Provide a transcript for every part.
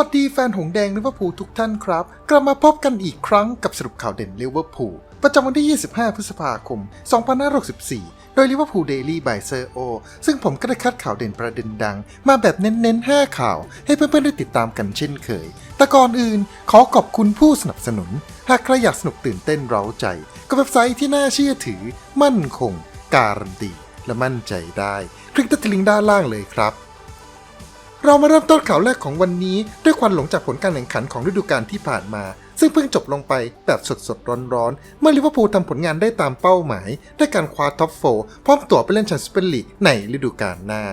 สวัสดีแฟนหงแดงลิเวอร์พูลทุกท่านครับ กลับมาพบกันอีกครั้งกับสรุปข่าวเด่นลิเวอร์พูลประจำวันที่ 25 พฤษภาคม 2564 โดยลิเวอร์พูลเดลี่บายเซอร์โอซึ่งผมก็ได้คัดข่าวเด่นประเด็นดัง มาแบบเน้นๆ 5 ข่าว ให้เพื่อนๆ ได้ติดตามกันเช่นเคย แต่ก่อนอื่นขอขอบคุณผู้สนับสนุน หากใครอยากสนุกตื่นเต้นเร้าใจ กับเว็บไซต์ที่น่าเชื่อถือ มั่นคง การันตีและมั่นใจได้ คลิกที่ลิงก์ด้านล่างเลยครับ เรามาเริ่มต้นข่าวแรกของวันนี้ ด้วยควันหลงจากผลการแข่งขันของฤดูกาลที่ผ่านมา ซึ่งเพิ่งจบลงไปแบบสดๆร้อนๆ เมื่อลิเวอร์พูลทำผลงานได้ตามเป้าหมาย ด้วยการคว้าท็อปโฟร์พร้อมตั๋วไปเล่นแชมเปี้ยนลีกในฤดูกาลหน้า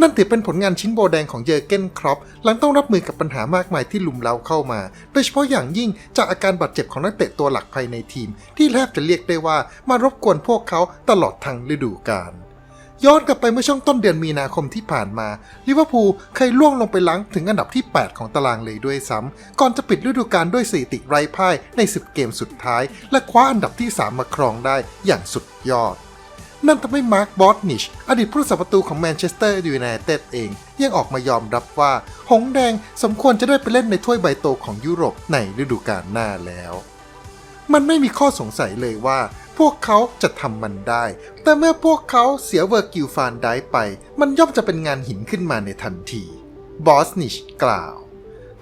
นั่นถือเป็นผลงานชิ้นโบแดงของเยอร์เกนครอปหลังต้องรับมือกับปัญหามากมายที่ลุมเล้าเข้ามา โดยเฉพาะอย่างยิ่งจากอาการบาดเจ็บของนักเตะตัวหลักภายในทีม ที่แทบจะเรียกได้ว่ามารบกวนพวกเขาตลอดทั้งฤดูกาล ย้อนกลับไปเมื่อช่วงต้นเดือนมีนาคมที่ผ่านมาลิเวอร์พูลเคยล่วงลงไปลังถึงอันดับที่ 8 ของตารางเลยด้วยซ้ำก่อนจะปิดฤดูกาลด้วยสถิติไร้พ่ายใน 10 เกมสุดท้าย และคว้าอันดับที่ 3 มาครองได้อย่างสุดยอด นั่นทำให้มาร์คบอสนิชอดีตผู้รักษาประตูของแมนเชสเตอร์ยูไนเต็ดเอง ยังออกมายอมรับว่า หงแดงสมควรจะได้ไปเล่นในถ้วยใบโตของยุโรปในฤดูกาลหน้าแล้ว มันไม่มีข้อสงสัยเลยว่า พวกเขาจะทำมันได้ แต่เมื่อพวกเขาเสียเวอร์กิลฟานได้ไป มันย่อมจะเป็นงานหินขึ้นมาในทันที บอสนิชกล่าว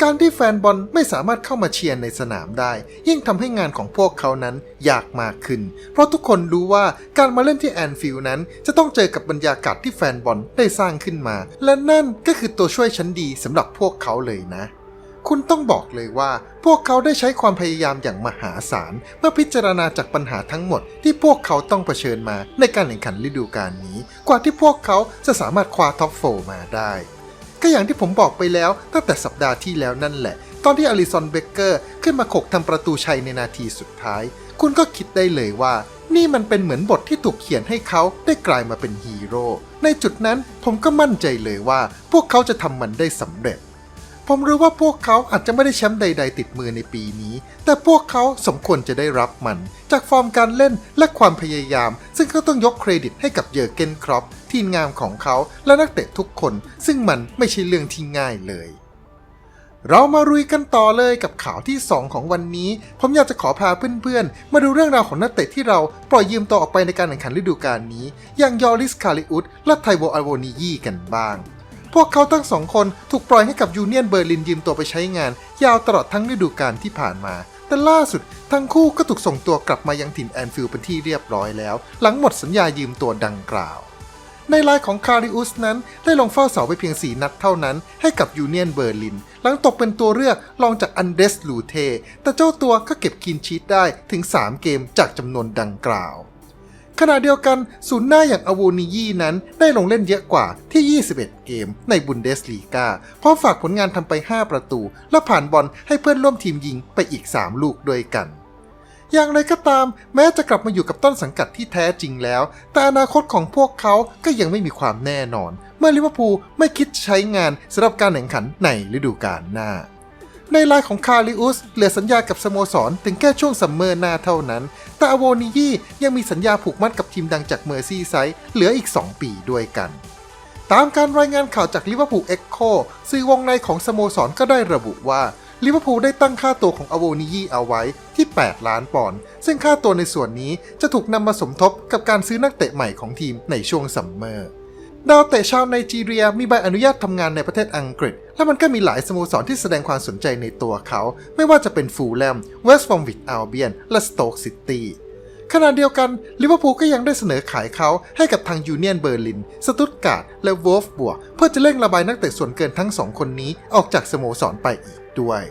การที่แฟนบอลไม่สามารถเข้ามาเชียร์ในสนามได้ ยิ่งทำให้งานของพวกเขานั้นยากมากขึ้น เพราะทุกคนรู้ว่าการมาเล่นที่แอนฟิลด์นั้น จะต้องเจอกับบรรยากาศที่แฟนบอลได้สร้างขึ้นมา และนั่นก็คือตัวช่วยชั้นดีสำหรับพวกเขาเลยนะ คุณต้องบอกเลยว่า พวกเขาได้ใช้ความพยายามอย่างมหาศาลเมื่อพิจารณาจากปัญหาทั้งหมด ที่พวกเขาต้องเผชิญมาในการแข่งขันฤดูกาลนี้ กว่าที่พวกเขาจะสามารถคว้าท็อปโฟร์มาได้ ก็อย่างที่ผมบอกไปแล้วตั้งแต่สัปดาห์ที่แล้วนั่นแหละ ตอนที่อลิซอนเบเกอร์ขึ้นมาขกทำประตูชัยในนาทีสุดท้าย คุณก็คิดได้เลยว่านี่มันเป็นเหมือนบทที่ถูกเขียนให้เขาได้กลายมาเป็นฮีโร่ในจุดนั้นผมก็มั่นใจเลยว่า พวกเขาจะทำมันได้สำเร็จ ผมรู้ว่าพวกเขาอาจจะไม่ได้แชมป์ใด ๆ ติดมือในปีนี้ แต่พวกเขาสมควรจะได้รับมัน จากฟอร์มการเล่นและความพยายาม ซึ่งก็ต้องยกเครดิตให้กับเยอร์เกนครอปทีมงามของเขาและนักเตะทุกคน ซึ่งมันไม่ใช่เรื่องที่ง่ายเลยเรามารุยกันต่อเลยกับข่าวที่ 2 ของวันนี้ ผมอยากจะขอพาเพื่อนๆ มาดูเรื่องราวของนักเตะที่เราปล่อยยืมตัวออกไปในการแข่งขันฤดูกาลนี้ อย่างยอริสคาริอุสและไทโวอัลโวนียีกันบ้าง พวกเขาทั้งสองคนถูกปล่อยให้กับยูเนียนเบอร์ลินยืมตัวไปใช้งาน ยาวตลอดทั้งฤดูกาลที่ผ่านมา แต่ล่าสุด ทั้งคู่ก็ถูกส่งตัวกลับมายังถิ่นแอนฟิลด์เป็นที่เรียบร้อยแล้ว หลังหมดสัญญายืมตัวดังกล่าว ในลายของคาริอุสนั้นได้ลงเฝ้าเสาไปเพียง4นัดเท่านั้น ให้กับยูเนียนเบอร์ลิน หลังตกเป็นตัวเลือกรองจากอันเดสลูเท แต่เจ้าตัวก็เก็บคินชีตได้ถึง 3 เกมจากจำนวนดังกล่าว ขณะเดียวกันศูนย์หน้าอย่างอวูนิยีนั้นได้ลงเล่นเยอะกว่าที่ 21 เกมในบุนเดสลีกาพร้อมฝากผลงานทำไป 5 ประตู และผ่านบอลให้เพื่อนร่วมทีมยิงไปอีก 3 ลูกด้วยกัน อย่างไรก็ตาม แม้จะกลับมาอยู่กับต้นสังกัดที่แท้จริงแล้ว แต่อนาคตของพวกเขาก็ยังไม่มีความแน่นอน เมื่อลิเวอร์พูลไม่คิดใช้งานสำหรับการแข่งขันในฤดูกาลหน้า ในลายของคาริอุสเหลือสัญญากับสโมสรถึงแค่ช่วงซัมเมอร์หน้าเท่านั้น แต่อโวนิยียังมีสัญญาผูกมัดกับทีมดังจากเมอร์ซีไซด์เหลืออีก 2 ปีด้วยกัน ตามการรายงานข่าวจากลิเวอร์พูลเอ็กโคสื่อวงในของสโมสรก็ได้ระบุว่าลิเวอร์พูลได้ตั้งค่าตัวของอโวนิยีเอาไว้ที่ 8 ล้านปอนด์ซึ่งค่าตัวในส่วนนี้จะถูกนำมาสมทบกับการซื้อนักเตะใหม่ของทีมในช่วงซัมเมอร์ ดาวเตะชาวไนจีเรียมีใบอนุญาตทำงานในประเทศอังกฤษ และมันก็มีหลายสโมสรที่แสดงความสนใจในตัวเขา ไม่ว่าจะเป็นฟูลแลมเวสต์ฟอร์มวิกอัลเบียนและสโต๊กซิตี้ขณะเดียวกันลิเวอร์พูลก็ยังได้เสนอขายเขาให้กับทางยูเนียนเบอร์ลิน สตุตการ์ดและวอลฟบัวเพื่อจะเร่งระบายนักเตะส่วนเกินทั้งสองคนนี้ออกจากสโมสรไปอีกด้วย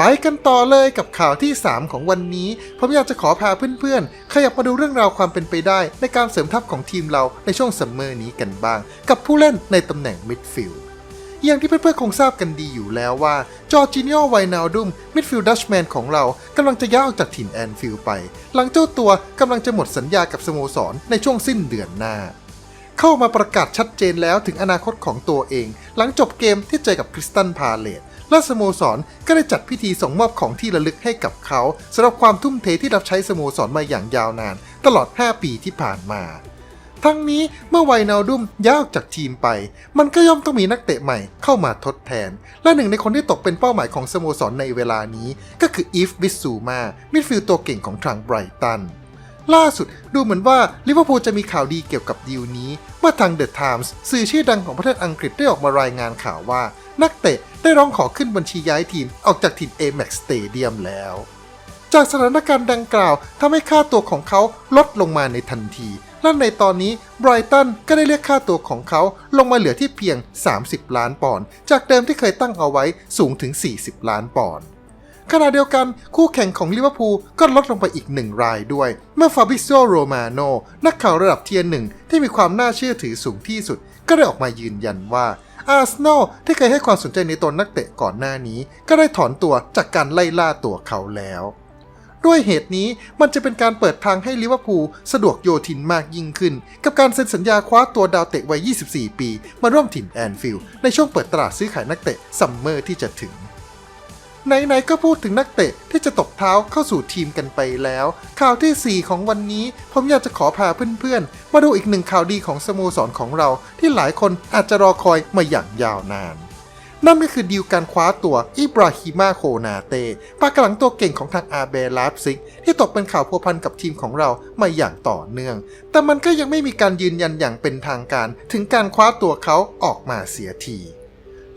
ไปกันต่อเลยกับข่าวที่ 3 ของวันนี้ ผมอยากจะขอพาเพื่อนๆ ขยับมาดูเรื่องราวความเป็นไปได้ ในการเสริมทัพของทีมเราในช่วงซัมเมอร์นี้กันบ้าง กับผู้เล่นในตำแหน่งมิดฟิลด์อย่างที่เพื่อนๆคงทราบกันดีอยู่แล้วว่า จอร์จิเนียไวนาลดุมมิดฟิลด์ดัชแมนของเรากำลังจะย้ายออกจากถิ่นแอนฟิลด์ไป หลังเจ้าตัวกำลังจะหมดสัญญากับสโมสรในช่วงสิ้นเดือนหน้า เข้ามาประกาศชัดเจนแล้วถึงอนาคตของตัวเอง หลังจบเกมที่เจอกับคริสตันพาเลต และสโมสรก็ได้จัดพิธีส่งมอบของที่ระลึกให้กับเขาสำหรับความทุ่มเทที่รับใช้สโมสรมาอย่างยาวนาน ตลอด 5 ปีที่ผ่านมา ทั้งนี้เมื่อไวนาลดุมย้ายออกจากทีมไป มันก็ย่อมต้องมีนักเตะใหม่เข้ามาทดแทน และหนึ่งในคนที่ตกเป็นเป้าหมายของสโมสรในเวลานี้ ก็คืออีฟบิสซูมามิดฟิลด์ตัวเก่งของทางไบรตันล่าสุดดูเหมือนว่าลิเวอร์พูลจะมีข่าวดีเกี่ยวกับดีลนี้ เมื่อทางเดอะไทมส์สื่อชื่อดังของประเทศอังกฤษได้ออกมารายงานข่าวว่า นักเตะได้ร้องขอขึ้นบัญชีย้ายทีมออกจากทีม Amex Stadium แล้ว จากสถานการณ์ดังกล่าวทำให้ค่าตัวของเขาลดลงมาในทันทีและในตอนนี้ไบรตันก็ได้เรียกค่าตัวของเขาลงมาเหลือที่เพียง 30 ล้านปอนด์จากเดิมที่เคยตั้งเอาไว้สูงถึง 40 ล้านปอนด์ขณะเดียวกันคู่แข่งของลิเวอร์พูลก็ลดลงไปอีกหนึ่งรายด้วย เมื่อฟาบิโซโรมาโนนักข่าวระดับเทียร์หนึ่งที่มีความน่าเชื่อถือสูงที่สุด ก็ได้ออกมายืนยันว่า อาร์เซนอลที่เคยให้ความสนใจในตัวนักเตะก่อนหน้านี้ ก็ได้ถอนตัวจากการไล่ล่าตัวเขาแล้ว ด้วยเหตุนี้มันจะเป็นการเปิดทางให้ลิเวอร์พูลสะดวกโยทินมากยิ่งขึ้น กับการเซ็นสัญญาคว้าตัวดาวเตะวัย 24 ปี มาร่วมถิ่นแอนฟิลด์ในช่วงเปิดตลาดซื้อขายนักเตะซัมเมอร์ที่จะถึง ไหนๆก็พูดถึงนักเตะที่จะตกเท้าเข้าสู่ทีมกันไปแล้ว ข่าวทีสี่ 4 ของวันนี้ ผมอยากจะขอพาเพื่อนๆ มาดูอีกหนึ่งข่าวดีของสโมสรของเราที่หลายคนอาจจะรอคอยมาอย่างยาวนาน นั่นก็คือดีลการคว้าตัวอิบราฮิมาโคนาเตปากกำลังตัวเก่งของทางอาเบลาฟซิก ที่ตกเป็นข่าวพัวพันกับทีมของเรามาอย่างต่อเนื่อง แต่มันก็ยังไม่มีการยืนยันอย่างเป็นทางการ ถึงการคว้าตัวเขาออกมาเสียที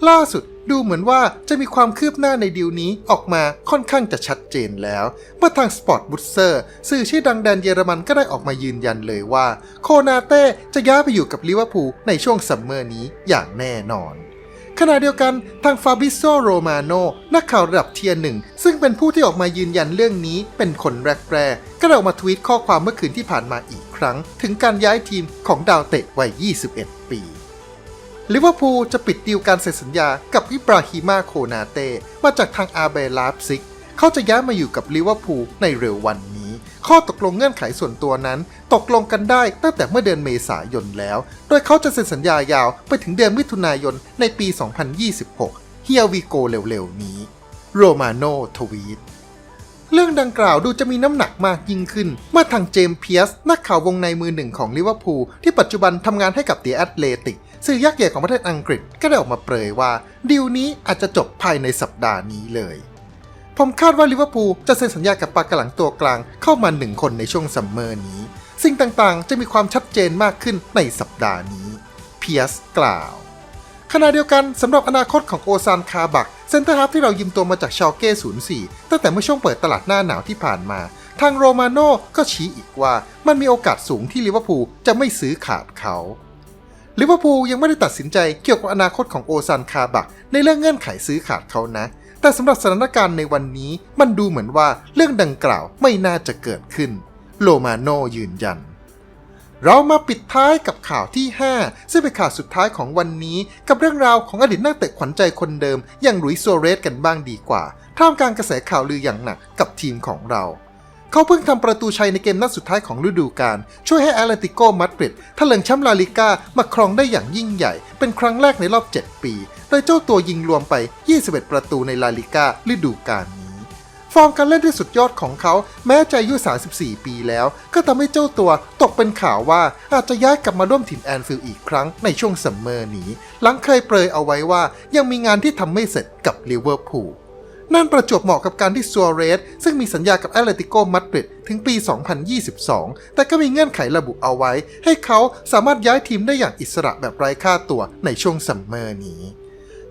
ล่าสุด ดูเหมือนว่าจะมีความคืบหน้าในดีลนี้ออกมาค่อนข้างจะชัดเจนแล้วเมื่อทางสปอร์ตบุตเซอร์สื่อชื่อดังแดนเยอรมันก็ได้ออกมายืนยันเลยว่า โคนาเต้จะย้ายไปอยู่กับลิเวอร์พูลในช่วงซัมเมอร์นี้อย่างแน่นอนขณะเดียวกันทางฟาบิโซโรมาโนนักข่าวระดับเทียร์หนึ่ง ซึ่งเป็นผู้ที่ออกมายืนยันเรื่องนี้เป็นคนแรกๆก็ได้ออกมาทวีตข้อความเมื่อคืนที่ผ่านมาอีกครั้ง ถึงการย้ายทีมของดาวเตะวัย 21 ลิเวอร์พูลจะปิดดีลการเซ็นสัญญากับอิบราฮิมาโคนาเต้มาจากทางอาเบลาฟซิก เขาจะย้ายมาอยู่กับลิเวอร์พูลในเร็ววันนี้ ข้อตกลงเงื่อนไขส่วนตัวนั้น ตกลงกันได้ตั้งแต่เมื่อเดือนเมษายนแล้ว โดยเขาจะเซ็นสัญญายาวไปถึงเดือนมิถุนายนในปี 2026 เฮียวีโกเร็วๆนี้ โรมาโนทวีต เรื่องดังกล่าวดูจะมีน้ำหนักมากยิ่งขึ้น เมื่อทางเจมส์เพียสนักข่าววงในมือหนึ่งของลิเวอร์พูลที่ปัจจุบันทำงานให้กับเดียแอตเลติกสื่อยักษ์ใหญ่ของประเทศอังกฤษก็ได้ออกมาเปรยว่าดีลนี้อาจจะจบภายในสัปดาห์นี้เลย ผมคาดว่าลิเวอร์พูลจะเซ็นสัญญากับปากกหลังตัวกลางเข้ามาหนึ่งคนในช่วงซัมเมอร์นี้ สิ่งต่างๆ จะมีความชัดเจนมากขึ้นในสัปดาห์นี้ เพียสกล่าว ขณะเดียวกันสำหรับอนาคตของโอซานคาบักเซนเตอร์ฮาฟที่เรายืมตัวมาจากชาลเก้ 04 ตั้งแต่เมื่อช่วงเปิดตลาดหน้าหนาวที่ผ่านมา ทางโรมาโน่ก็ชี้อีกว่ามันมีโอกาสสูงที่ลิเวอร์พูลจะไม่ซื้อขาดเขาลิเวอร์พูลยังไม่ได้ตัดสินใจเกี่ยวกับอนาคตของโอซานคาบักในเรื่องเงื่อนไขซื้อขาดเขานะ แต่สำหรับสถานการณ์ในวันนี้มันดูเหมือนว่าเรื่องดังกล่าวไม่น่าจะเกิดขึ้น โลมาโนยืนยัน เรามาปิดท้ายกับข่าวที่ 5 ซึ่งเป็นข่าวสุดท้ายของวันนี้ กับเรื่องราวของอดีตนักเตะขวัญใจคนเดิม อย่างหลุยส์โซเรสกันบ้างดีกว่า ท่ามกลางกระแสข่าวลืออย่างหนักกับทีมของเรา เขาเพิ่งทำประตูชัยในเกมนัดสุดท้ายของฤดูกาลช่วยให้แอตเลติโกมาดริดถลิงแชมป์ลาลิก้ามาครองได้อย่างยิ่งใหญ่ เป็นครั้งแรกในรอบ 7 ปี โดยเจ้าตัวยิงรวมไป 21 ประตูในลาลิก้าฤดูกาล ฟอร์มการเล่นที่สุดยอดของเขา แม้จะอายุ 34 ปีแล้ว ก็ทำให้เจ้าตัวตกเป็นข่าวว่าอาจจะย้ายกลับมาร่วมถิ่นแอนฟิลด์อีกครั้งในช่วงซัมเมอร์นี้ หลังเคยเปรยเอาไว้ว่ายังมีงานที่ทำไม่เสร็จกับลิเวอร์พูลนั่นประจวบเหมาะกับการที่ซัวเรส ซึ่งมีสัญญากับแอตเลติโกมาดริดถึงปี 2022 แต่ก็มีเงื่อนไขระบุเอาไว้ ให้เขาสามารถย้ายทีมได้อย่างอิสระแบบไร้ค่าตัวในช่วงซัมเมอร์นี้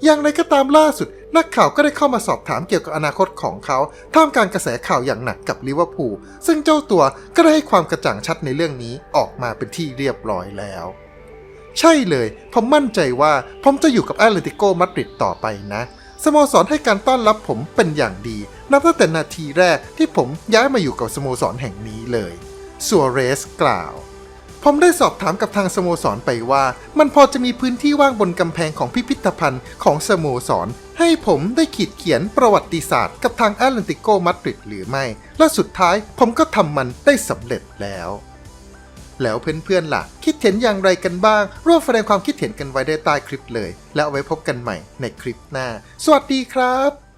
อย่างไรก็ตามล่าสุด นักข่าวก็ได้เข้ามาสอบถามเกี่ยวกับอนาคตของเขา ท่ามกลางกระแสข่าวอย่างหนักกับลิเวอร์พูลซึ่งเจ้าตัวก็ได้ให้ความกระจ่างชัดในเรื่องนี้ออกมาเป็นที่เรียบร้อยแล้ว ใช่เลย ผมมั่นใจว่าผมจะอยู่กับแอตเลติโกมาดริดต่อไปนะ สโมสรให้การต้อนรับผมเป็นอย่างดี นับตั้งแต่นาทีแรกที่ผมย้ายมาอยู่กับสโมสรแห่งนี้เลยซัวเรสกล่าว ผมได้สอบถามกับทางสโมสรไปว่า มันพอจะมีพื้นที่ว่างบนกำแพงของพิพิธภัณฑ์ของสโมสร ให้ผมได้ขีดเขียนประวัติศาสตร์กับทางแอตแลนติโกมาดริดหรือไม่ และสุดท้ายผมก็ทำมันได้สำเร็จแล้ว แล้วเพื่อนๆล่ะ คิดเห็นอย่างไรกันบ้าง ร่วมแสดงความคิดเห็นกันไว้ได้ใต้คลิปเลย แล้วไว้พบกันใหม่ในคลิปหน้า สวัสดีครับ